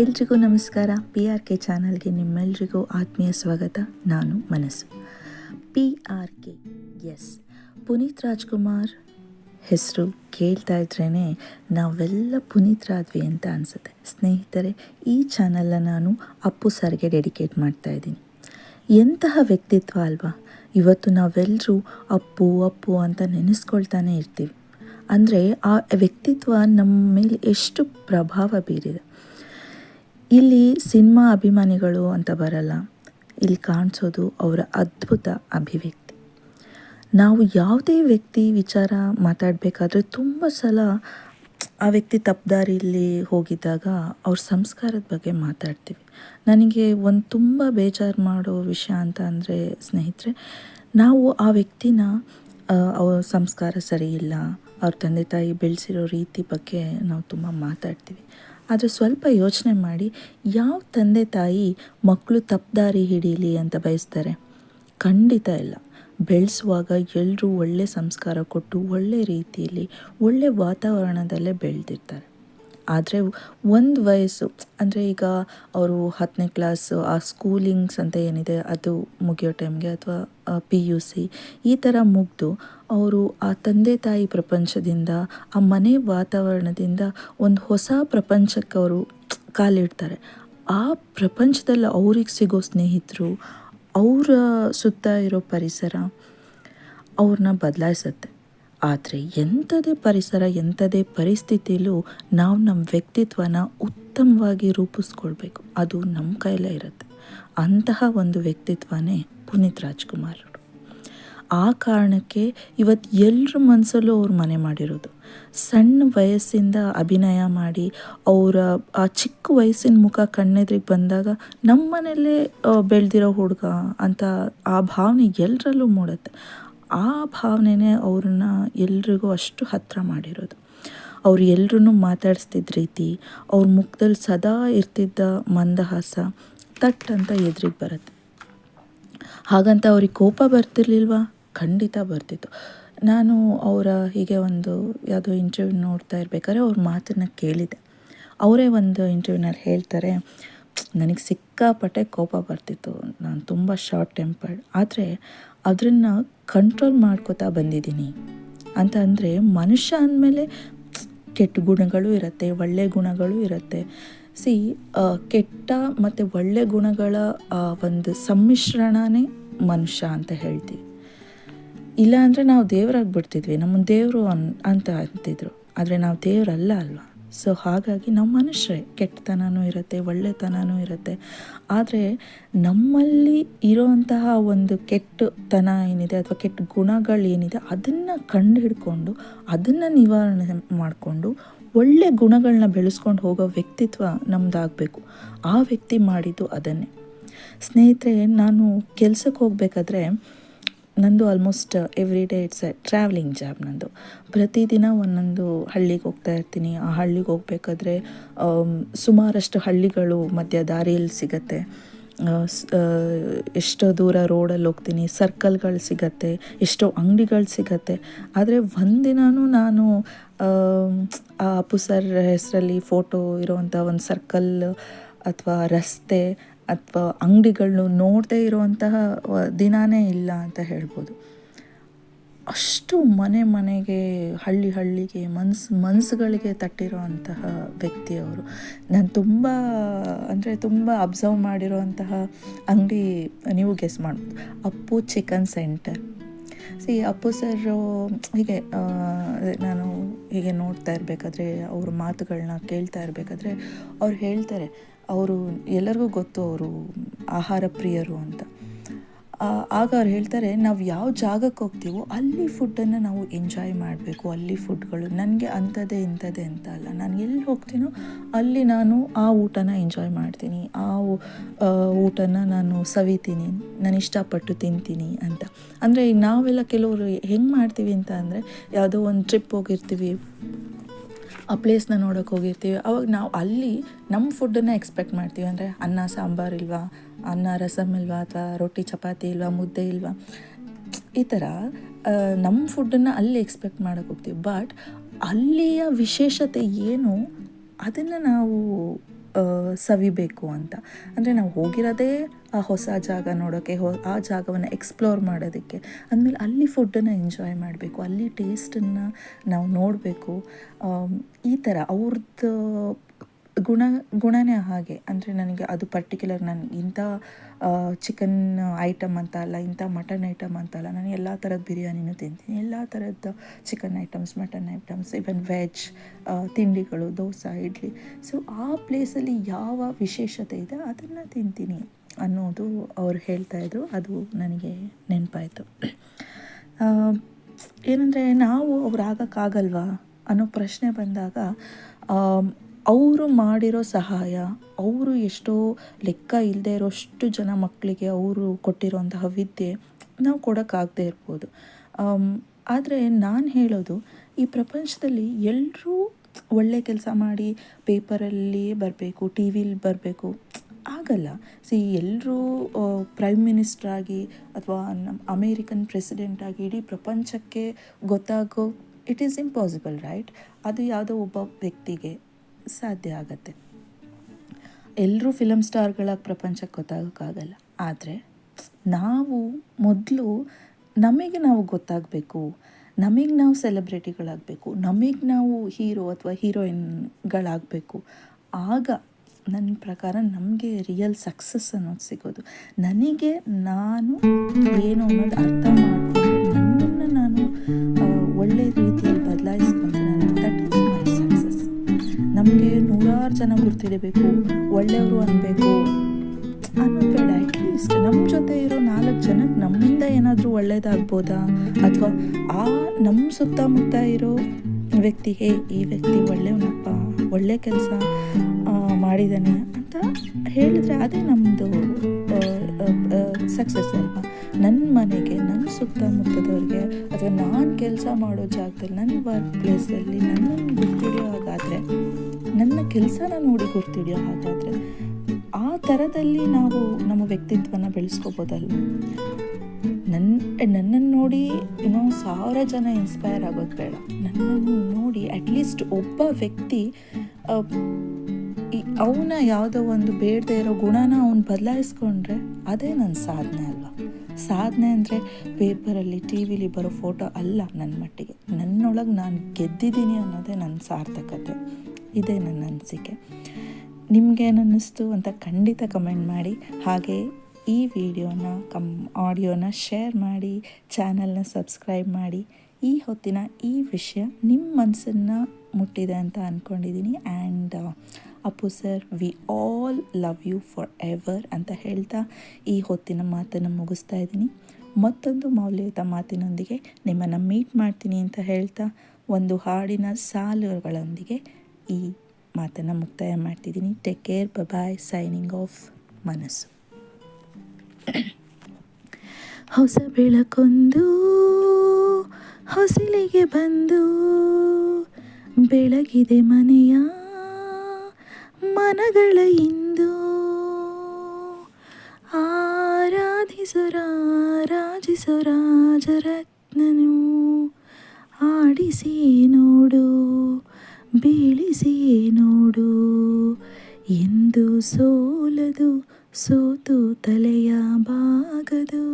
ಎಲ್ರಿಗೂ ನಮಸ್ಕಾರ. P R K ಚಾನಲ್ಗೆ ನಿಮ್ಮೆಲ್ರಿಗೂ ಆತ್ಮೀಯ ಸ್ವಾಗತ. ನಾನು Manasu. P R K, S. Puneeth Rajkumar ಹೆಸರು ಕೇಳ್ತಾ ಇದ್ರೇ ನಾವೆಲ್ಲ ಪುನೀತ್ ಪುನೀತ್ರಾದ್ವಿ ಅಂತ ಅನಿಸುತ್ತೆ. ಸ್ನೇಹಿತರೆ, ಈ ಚಾನಲ್ನ ನಾನು ಅಪ್ಪು ಸರ್ಗೆ ಡೆಡಿಕೇಟ್ ಮಾಡ್ತಾ ಇದ್ದೀನಿ. ಎಂತಹ ವ್ಯಕ್ತಿತ್ವ ಅಲ್ವಾ? ಇವತ್ತು ನಾವೆಲ್ಲರೂ ಅಪ್ಪು ಅಪ್ಪು ಅಂತ ನೆನೆಸ್ಕೊಳ್ತಾನೆ ಇರ್ತೀವಿ. ಅಂದರೆ ಆ ವ್ಯಕ್ತಿತ್ವ ನಮ್ಮ ಮೇಲೆ ಎಷ್ಟು ಪ್ರಭಾವ ಬೀರಿದೆ. ಇಲ್ಲಿ ಸಿನಿಮಾ ಅಭಿಮಾನಿಗಳು ಅಂತ ಬರಲ್ಲ. ಇಲ್ಲಿ ಕಾಣಿಸೋದು ಅವರ ಅದ್ಭುತ ಅಭಿವ್ಯಕ್ತಿ. ನಾವು ಯಾವುದೇ ವ್ಯಕ್ತಿ ವಿಚಾರ ಮಾತಾಡಬೇಕಾದ್ರೆ ತುಂಬ ಸಲ ಆ ವ್ಯಕ್ತಿ ತಪ್ಪದಾರಿಯಲ್ಲಿ ಹೋಗಿದ್ದಾಗ ಅವ್ರ ಸಂಸ್ಕಾರದ ಬಗ್ಗೆ ಮಾತಾಡ್ತೀವಿ. ನನಗೆ ಒಂದು ತುಂಬ ಬೇಜಾರು ಮಾಡೋ ವಿಷಯ ಅಂತ ಅಂದರೆ ಸ್ನೇಹಿತರೆ, ನಾವು ಆ ವ್ಯಕ್ತಿನ ಅವ್ರ ಸಂಸ್ಕಾರ ಸರಿಯಿಲ್ಲ ಅವ್ರ ತಂದೆ ತಾಯಿ ಬೆಳೆಸಿರೋ ರೀತಿ ಬಗ್ಗೆ ನಾವು ತುಂಬ ಮಾತಾಡ್ತೀವಿ. ಆದರೆ ಸ್ವಲ್ಪ ಯೋಚನೆ ಮಾಡಿ, ಯಾವ ತಂದೆ ತಾಯಿ ಮಕ್ಕಳು ತಪ್ಪದಾರಿ ಹಿಡೀಲಿ ಅಂತ ಬಯಸ್ತಾರೆ? ಖಂಡಿತ ಇಲ್ಲ. ಬೆಳೆಸುವಾಗ ಎಲ್ಲರೂ ಒಳ್ಳೆ ಸಂಸ್ಕಾರ ಕೊಟ್ಟು ಒಳ್ಳೆ ರೀತಿಯಲ್ಲಿ ಒಳ್ಳೆ ವಾತಾವರಣದಲ್ಲೇ ಬೆಳೆದಿರ್ತಾರೆ. ಆದರೆ ಒಂದು ವಯಸ್ಸು, ಅಂದರೆ ಈಗ ಅವರು ಹತ್ತನೇ ಕ್ಲಾಸು ಆ ಸ್ಕೂಲಿಂಗ್ಸ್ ಅಂತ ಏನಿದೆ, ಅದು ಮುಗಿಯೋ ಟೈಮ್ಗೆ ಅಥವಾ ಪಿ ಯು ಸಿ ಈ ಥರ ಮುಗಿದು ಅವರು ಆ ತಂದೆ ತಾಯಿ ಪ್ರಪಂಚದಿಂದ, ಆ ಮನೆ ವಾತಾವರಣದಿಂದ ಒಂದು ಹೊಸ ಪ್ರಪಂಚಕ್ಕೆ ಅವರು ಕಾಲಿಡ್ತಾರೆ. ಆ ಪ್ರಪಂಚದಲ್ಲಿ ಅವ್ರಿಗೆ ಸಿಗೋ ಸ್ನೇಹಿತರು, ಅವರ ಸುತ್ತ ಇರೋ ಪರಿಸರ ಅವ್ರನ್ನ ಬದಲಾಯಿಸುತ್ತೆ. ಆದರೆ ಎಂಥದೇ ಪರಿಸರ, ಎಂಥದೇ ಪರಿಸ್ಥಿತಿಯಲ್ಲೂ ನಾವು ನಮ್ಮ ವ್ಯಕ್ತಿತ್ವನ ಉತ್ತಮವಾಗಿ ರೂಪಿಸ್ಕೊಳ್ಬೇಕು. ಅದು ನಮ್ಮ ಕೈಲೇ ಇರುತ್ತೆ. ಅಂತಹ ಒಂದು ವ್ಯಕ್ತಿತ್ವನೇ ಪುನೀತ್ ರಾಜ್ಕುಮಾರ್ ಆ ಕಾರಣಕ್ಕೆ ಇವತ್ತು ಎಲ್ಲರ ಮನಸ್ಸಲ್ಲೂ ಅವ್ರು ಮನೆ ಮಾಡಿರೋದು. ಸಣ್ಣ ವಯಸ್ಸಿಂದ ಅಭಿನಯ ಮಾಡಿ ಅವರ, ಆ ಚಿಕ್ಕ ವಯಸ್ಸಿನ ಮುಖ ಕಣ್ಣೆದ್ರಿಗೆ ಬಂದಾಗ ನಮ್ಮ ಮನೆಯಲ್ಲೇ ಬೆಳೆದಿರೋ ಹುಡುಗ ಅಂತ ಆ ಭಾವನೆ ಎಲ್ಲರಲ್ಲೂ ಮೂಡುತ್ತೆ. ಆ ಭಾವನೆನೇ ಅವ್ರನ್ನ ಎಲ್ರಿಗೂ ಅಷ್ಟು ಹತ್ತಿರ ಮಾಡಿರೋದು. ಅವ್ರು ಎಲ್ಲರೂ ಮಾತಾಡಿಸ್ತಿದ್ದ ರೀತಿ, ಅವ್ರ ಮುಖದಲ್ಲಿ ಸದಾ ಇರ್ತಿದ್ದ ಮಂದಹಾಸ ತಟ್ ಅಂತ ಎದುರಿಗೆ ಬರುತ್ತೆ. ಹಾಗಂತ ಅವ್ರಿಗೆ ಕೋಪ ಬರ್ತಿರ್ಲಿಲ್ವಾ? ಖಂಡಿತ ಬರ್ತಿತ್ತು. ನಾನು ಅವರ ಹೀಗೆ ಒಂದು ಯಾವುದೋ ಇಂಟರ್ವ್ಯೂ ನೋಡ್ತಾ ಇರ್ಬೇಕಾದ್ರೆ ಅವ್ರ ಮಾತನ್ನು ಕೇಳಿದೆ. ಅವರೇ ಒಂದು ಇಂಟರ್ವ್ಯೂನಲ್ಲಿ ಹೇಳ್ತಾರೆ ನನಗೆ ಸಿಕ್ಕಾಪಟ್ಟೆ ಕೋಪ ಬರ್ತಿತ್ತು. ನಾನು ತುಂಬ ಶಾರ್ಟ್ ಟೆಂಪರ್ಡ್ ಆದರೆ ಅದನ್ನು ಕಂಟ್ರೋಲ್ ಮಾಡ್ಕೋತಾ ಬಂದಿದ್ದೀನಿ. ಅಂತ ಅಂದರೆ ಮನುಷ್ಯ ಅಂದಮೇಲೆ ಕೆಟ್ಟ ಗುಣಗಳು ಇರುತ್ತೆ, ಒಳ್ಳೆ ಗುಣಗಳು ಇರುತ್ತೆ. ಸಿ ಕೆಟ್ಟ ಮತ್ತು ಒಳ್ಳೆ ಗುಣಗಳ ಒಂದು ಸಮ್ಮಿಶ್ರಣನೇ ಮನುಷ್ಯ ಅಂತ ಹೇಳ್ತೀವಿ. ಇಲ್ಲ ಅಂದರೆ ನಾವು ದೇವರಾಗ್ಬಿಡ್ತಿದ್ವಿ ನಮ್ಮ ದೇವರು ಅನ್, ಅಂತ ಅಂತಿದ್ರು. ಆದರೆ ನಾವು ದೇವರಲ್ಲ ಅಲ್ವಾ? ಸೊ ಹಾಗಾಗಿ ನಾವು ಮನುಷ್ಯರೇ ಕೆಟ್ಟತನವೂ ಇರುತ್ತೆ ಒಳ್ಳೆತನವೂ ಇರುತ್ತೆ. ಆದರೆ ನಮ್ಮಲ್ಲಿ ಇರೋವಂತಹ ಒಂದು ಕೆಟ್ಟತನ ಏನಿದೆ ಅಥವಾ ಕೆಟ್ಟ ಗುಣಗಳೇನಿದೆ ಅದನ್ನು ಕಂಡು ಹಿಡ್ಕೊಂಡು ಅದನ್ನು ನಿವಾರಣೆ ಮಾಡಿಕೊಂಡು, ಒಳ್ಳೆ ಗುಣಗಳನ್ನ ಬೆಳೆಸ್ಕೊಂಡು ಹೋಗೋ ವ್ಯಕ್ತಿತ್ವ ನಮ್ಮದಾಗಬೇಕು ಆ ವ್ಯಕ್ತಿ ಮಾಡಿದ್ದು ಅದನ್ನೇ. ಸ್ನೇಹಿತರೆ, ನಾನು ಕೆಲಸಕ್ಕೆ ಹೋಗಬೇಕಾದ್ರೆ ನಂದು almost every day it's a travelling job ನಂದು. ಪ್ರತಿದಿನ ಒಂದೊಂದು ಹಳ್ಳಿಗೆ ಹೋಗ್ತಾ ಇರ್ತೀನಿ. ಆ ಹಳ್ಳಿಗೆ ಹೋಗ್ಬೇಕಾದ್ರೆ ಸುಮಾರಷ್ಟು ಹಳ್ಳಿಗಳು ಮಧ್ಯ ದಾರಿಯಲ್ಲಿ ಸಿಗತ್ತೆ. ಎಷ್ಟೋ ದೂರ ರೋಡಲ್ಲಿ ಹೋಗ್ತೀನಿ ಸರ್ಕಲ್ಗಳು ಸಿಗತ್ತೆ, ಎಷ್ಟೋ ಅಂಗಡಿಗಳು ಸಿಗತ್ತೆ. ಆದರೆ ಒಂದಿನೂ ನಾನು ಆ ಅಪ್ಪು ಸರ್ ಹೆಸರಲ್ಲಿ ಫೋಟೋ ಇರೋವಂಥ ಒಂದು ಸರ್ಕಲ್ ಅಥವಾ ರಸ್ತೆ ಅಥವಾ ಅಂಗಡಿಗಳನ್ನು ನೋಡದೇ ಇರುವಂತಹ ದಿನಾನೇ ಇಲ್ಲ ಅಂತ ಹೇಳ್ಬೋದು. ಅಷ್ಟು ಮನೆ ಮನೆಗೆ, ಹಳ್ಳಿ ಹಳ್ಳಿಗೆ, ಮನ್ಸು ಮನಸ್ಸುಗಳಿಗೆ ತಟ್ಟಿರುವಂತಹ ವ್ಯಕ್ತಿಯವರು. ನಾನು ತುಂಬ, ಅಂದರೆ ತುಂಬ ಅಬ್ಸರ್ವ್ ಮಾಡಿರೋಂತಹ ಅಂಗಡಿ ನೀವು ಗೆಸ್ ಮಾಡ್ಬೋದು. ಅಪ್ಪು ಚಿಕನ್ ಸೆಂಟರ್ ಸಿ ಅಪ್ಪು ಸರ್ ಹೀಗೆ ನಾನು ಹೀಗೆ ನೋಡ್ತಾ ಇರಬೇಕಾದ್ರೆ, ಅವ್ರ ಮಾತುಗಳನ್ನ ಕೇಳ್ತಾ ಇರಬೇಕಾದ್ರೆ, ಅವ್ರು ಹೇಳ್ತಾರೆ ಅವರು ಎಲ್ಲರಿಗೂ ಗೊತ್ತು ಅವರು ಆಹಾರ ಪ್ರಿಯರು ಅಂತ. ಆಗ ಅವ್ರು ಹೇಳ್ತಾರೆ, ನಾವು ಯಾವ ಜಾಗಕ್ಕೆ ಹೋಗ್ತೀವೋ ಅಲ್ಲಿ ಫುಡ್ಡನ್ನು ನಾವು ಎಂಜಾಯ್ ಮಾಡಬೇಕು. ಅಲ್ಲಿ ಫುಡ್ಗಳು ನನಗೆ ಅಂಥದ್ದೇ, ಇಂಥದ್ದೇ ಅಂತ ಅಲ್ಲ. ನಾನು ಎಲ್ಲಿ ಹೋಗ್ತೀನೋ ಅಲ್ಲಿ ನಾನು ಆ ಊಟನ ಎಂಜಾಯ್ ಮಾಡ್ತೀನಿ. ಆ ಊಟನ ನಾನು ಸವಿತೀನಿ. ನಾನು ಇಷ್ಟಪಟ್ಟು ತಿಂತೀನಿ ಅಂತ. ಅಂದರೆ ನಾವೆಲ್ಲ ಕೆಲವರು ಹೆಂಗೆ ಮಾಡ್ತೀವಿ ಅಂತ ಅಂದರೆ, ಯಾವುದೋ ಒಂದು ಟ್ರಿಪ್ ಹೋಗಿರ್ತೀವಿ. ಆ ಪ್ಲೇಸ್ನ ನೋಡೋಕೆ ಹೋಗಿರ್ತೀವಿ. ಅವಾಗ ನಾವು ಅಲ್ಲಿ ನಮ್ಮ ಫುಡ್ಡನ್ನು ಎಕ್ಸ್ಪೆಕ್ಟ್ ಮಾಡ್ತೀವಿ. ಅಂದರೆ ಅನ್ನ, ಸಾಂಬಾರು ಇಲ್ವಾ, ಅನ್ನ ರಸಮ್ ಇಲ್ವಾ, ಅಥವಾ ರೊಟ್ಟಿ, ಚಪಾತಿ ಇಲ್ವಾ, ಮುದ್ದೆ ಇಲ್ವಾ. ಈ ಥರ ನಮ್ಮ ಫುಡ್ಡನ್ನು ಅಲ್ಲಿ ಎಕ್ಸ್ಪೆಕ್ಟ್ ಮಾಡೋಕೆ ಹೋಗ್ತೀವಿ. ಬಟ್ ಅಲ್ಲಿಯ ವಿಶೇಷತೆ ಏನು? ಅದನ್ನು ನಾವು ಸವಿಬೇಕು ಅಂತ. ಅಂದರೆ ನಾವು ಹೋಗಿರೋದೇ ಆ ಹೊಸ ಜಾಗ ನೋಡೋಕ್ಕೆ ಹೊ, ಆ ಜಾಗವನ್ನು ಎಕ್ಸ್ಪ್ಲೋರ್ ಮಾಡೋದಕ್ಕೆ. ಅಂದಮೇಲೆ ಅಲ್ಲಿ ಫುಡ್ಡನ್ನು ಎಂಜಾಯ್ ಮಾಡಬೇಕು, ಅಲ್ಲಿ ಟೇಸ್ಟನ್ನು ನಾವು ನೋಡಬೇಕು. ಈ ಥರ ಅವ್ರದ್ದು ಗುಣ, ಗುಣನೇ ಹಾಗೆ. ಅಂದರೆ ನನಗೆ ಅದು ಪರ್ಟಿಕ್ಯುಲರ್ ನಾನು ಇಂಥ ಚಿಕನ್ ಐಟಮ್ ಅಂತ ಅಲ್ಲ ಇಂಥ ಮಟನ್ ಐಟಮ್ ಅಂತ ಅಲ್ಲ ನಾನು ಎಲ್ಲ ಥರದ ಬಿರಿಯಾನಿನೂ ತಿಂತೀನಿ. ಎಲ್ಲ ಥರದ chicken items mutton items even veg ತಿಂಡಿಗಳು, ದೋಸೆ, ಇಡ್ಲಿ. ಸೊ ಆ ಪ್ಲೇಸಲ್ಲಿ ಯಾವ ವಿಶೇಷತೆ ಇದೆ, ಅದನ್ನು ತಿಂತೀನಿ ಅನ್ನೋದು ಅವ್ರು ಹೇಳ್ತಾಯಿದ್ರು ಅದು ನನಗೆ ನೆನಪಾಯಿತು. ಏನಂದರೆ ನಾವು ಅವ್ರು ಆಗೋಕ್ಕಾಗಲ್ವಾ ಅನ್ನೋ ಪ್ರಶ್ನೆ ಬಂದಾಗ ಅವರು ಮಾಡಿರೋ ಸಹಾಯ, ಅವರು ಎಷ್ಟೋ ಲೆಕ್ಕ ಇಲ್ಲದೆ ಇರೋಷ್ಟು ಜನ ಮಕ್ಕಳಿಗೆ ಅವರು ಕೊಟ್ಟಿರೋಂತಹ ವಿದ್ಯೆ ನಾವು ಕೊಡೋಕ್ಕಾಗದೇ ಇರ್ಬೋದು. ಆದರೆ ನಾನು ಹೇಳೋದು ಈ ಪ್ರಪಂಚದಲ್ಲಿ ಎಲ್ಲರೂ ಒಳ್ಳೆ ಕೆಲಸ ಮಾಡಿ ಪೇಪರಲ್ಲಿ ಬರಬೇಕು, ಟಿ ವಿಲಿ ಬರಬೇಕು, ಆಗಲ್ಲ. ಸಿ ಎಲ್ಲರೂ ಪ್ರೈಮ್ ಮಿನಿಸ್ಟರ್ ಆಗಿ ಅಥವಾ ನಮ್ಮ ಅಮೇರಿಕನ್ ಪ್ರೆಸಿಡೆಂಟ್ ಆಗಿ ಇಡೀ ಪ್ರಪಂಚಕ್ಕೆ ಗೊತ್ತಾಗೋ ಇಟ್ ಈಸ್ ಇಂಪಾಸಿಬಲ್ ರೈಟ್ ಅದು ಯಾವುದೋ ಒಬ್ಬ ವ್ಯಕ್ತಿಗೆ ಸಾಧ್ಯ ಆಗತ್ತೆ. ಎಲ್ಲರೂ ಫಿಲಮ್ ಸ್ಟಾರ್ಗಳಾಗಿ ಪ್ರಪಂಚಕ್ಕೆ ಗೊತ್ತಾಗೋಕ್ಕಾಗಲ್ಲ. ಆದರೆ, ನಾವು ಮೊದಲು ನಮಗೆ ನಾವು ಗೊತ್ತಾಗಬೇಕು. ನಮಗೆ ನಾವು ಸೆಲೆಬ್ರಿಟಿಗಳಾಗಬೇಕು ನಮಗೆ ನಾವು ಹೀರೋ ಅಥವಾ ಹೀರೋಯಿನ್ಗಳಾಗಬೇಕು ಆಗ ನನ್ನ ಪ್ರಕಾರ ನಮಗೆ ರಿಯಲ್ ಸಕ್ಸಸ್ ಅನ್ನೋದು ಸಿಗೋದು. ನನಗೆ ನಾನು ಏನು ಅನ್ನೋದು ಅರ್ಥ ಮಾಡಿಕೊಂಡು ಜನ ಗುರ್ತಿಡಬೇಕು ಒಳ್ಳೆಯವರು ಅನ್ನಬೇಕು ಅನ್ನೋದು ಬೇಡ ಅಟ್ಲೀಸ್ಟ್ ನಮ್ಮ ಜೊತೆ ಇರೋ ನಾಲ್ಕು ಜನಕ್ಕೆ ನಮ್ಮಿಂದ ಏನಾದರೂ ಒಳ್ಳೇದಾಗ್ಬೋದಾ? ಅಥವಾ ಆ ನಮ್ಮ ಸುತ್ತಮುತ್ತ ಇರೋ ವ್ಯಕ್ತಿಗೆ ಈ ವ್ಯಕ್ತಿ ಒಳ್ಳೆಯವನಪ್ಪ ಒಳ್ಳೆ ಕೆಲಸ ಮಾಡಿದ್ದಾನೆ ಅಂತ ಹೇಳಿದರೆ ಅದೇ ನಮ್ಮದು ಸಕ್ಸಸ್ ಅಲ್ವಾ? ನನ್ನ ಮನೆಗೆ ನನ್ನ ಸುತ್ತಮುತ್ತದವ್ರಿಗೆ, ಅಥವಾ ನಾನು ಕೆಲಸ ಮಾಡೋ ಜಾಗದಲ್ಲಿ ನನ್ನ ವರ್ಕ್ ಪ್ಲೇಸಲ್ಲಿ ನನ್ನ ಕೆಲಸನ ನೋಡಿ ಗುರ್ತಿಡಿಯೋ ಹಾಗಾದರೆ ಆ ಥರದಲ್ಲಿ ನಾವು ನಮ್ಮ ವ್ಯಕ್ತಿತ್ವನ ಬೆಳೆಸ್ಕೋಬೋದಲ್ವ? ನನ್ನ ನನ್ನನ್ನು ನೋಡಿ ಇನ್ನೂ ಸಾವಿರ ಜನ ಇನ್ಸ್ಪೈರ್ ಆಗೋದು ಬೇಡ. ನನ್ನನ್ನು ನೋಡಿ ಅಟ್ಲೀಸ್ಟ್ ಒಬ್ಬ ವ್ಯಕ್ತಿ ಅವನ ಯಾವುದೋ ಒಂದು ಬೇಡದೇ ಇರೋ ಗುಣನ ಅವನು ಬದಲಾಯಿಸ್ಕೊಂಡ್ರೆ ಅದೇ ನನ್ನ ಸಾಧನೆ ಅಲ್ವಾ? ಸಾಧನೆ ಅಂದರೆ ಪೇಪರಲ್ಲಿ, ಟಿ ವಿಲಿ ಬರೋ ಫೋಟೋ ಅಲ್ಲ ನನ್ನ ಮಟ್ಟಿಗೆ. ನನ್ನೊಳಗೆ ನಾನು ಗೆದ್ದಿದ್ದೀನಿ ಅನ್ನೋದೇ ನನ್ನ ಸಾರ್ಥಕತೆ. ಇದೇ ನನ್ನ ಅನಿಸಿಕೆ. ನಿಮಗೇನನ್ನಿಸ್ತು ಅಂತ ಖಂಡಿತ ಕಮೆಂಟ್ ಮಾಡಿ. ಹಾಗೆ ಈ ವಿಡಿಯೋನ ಕಮ್ ಆಡಿಯೋನ ಶೇರ್ ಮಾಡಿ ಚಾನಲ್ನ ಸಬ್ಸ್ಕ್ರೈಬ್ ಮಾಡಿ. ಈ ಹೊತ್ತಿನ ಈ ವಿಷಯ ನಿಮ್ಮ ಮನಸ್ಸನ್ನು ಮುಟ್ಟಿದೆ ಅಂತ ಅಂದ್ಕೊಂಡಿದ್ದೀನಿ and Appu sir we all love you for ever ಅಂತ ಹೇಳ್ತಾ ಈ ಹೊತ್ತಿನ ಮಾತನ್ನು ಮುಗಿಸ್ತಾ ಇದ್ದೀನಿ ಮತ್ತೊಂದು ಮೌಲ್ಯಯುತ ಮಾತಿನೊಂದಿಗೆ ನಿಮ್ಮನ್ನು ಮೀಟ್ ಮಾಡ್ತೀನಿ ಅಂತ ಹೇಳ್ತಾ ಒಂದು ಹಾಡಿನ ಸಾಲುಗಳೊಂದಿಗೆ ಈ ಮಾತನ್ನು ಮುಕ್ತಾಯ ಮಾಡ್ತಿದ್ದೀನಿ. ಟೇಕ್ ಕೇರ್ ಬ ಬಾಯ್ ಸೈನಿಂಗ್ ಆಫ್ ಮನಸ್ಸು. ಹೊಸ ಬೆಳಕೊಂದು, ಹೊಸಿಲಿಗೆ ಬಂದು, ಬೆಳಗಿದೆ ಮನೆಯ ಮನಗಳ ಇಂದು. ಆರಾಧಿಸೋ ರಾಜರತ್ನನು ಆಡಿಸಿ ನೋಡು. ಬೀಳಿಸಿ ನೋಡು ಎಂದು ಸೋಲದು ಸೋತು ತಲೆಯ ಬಾಗದು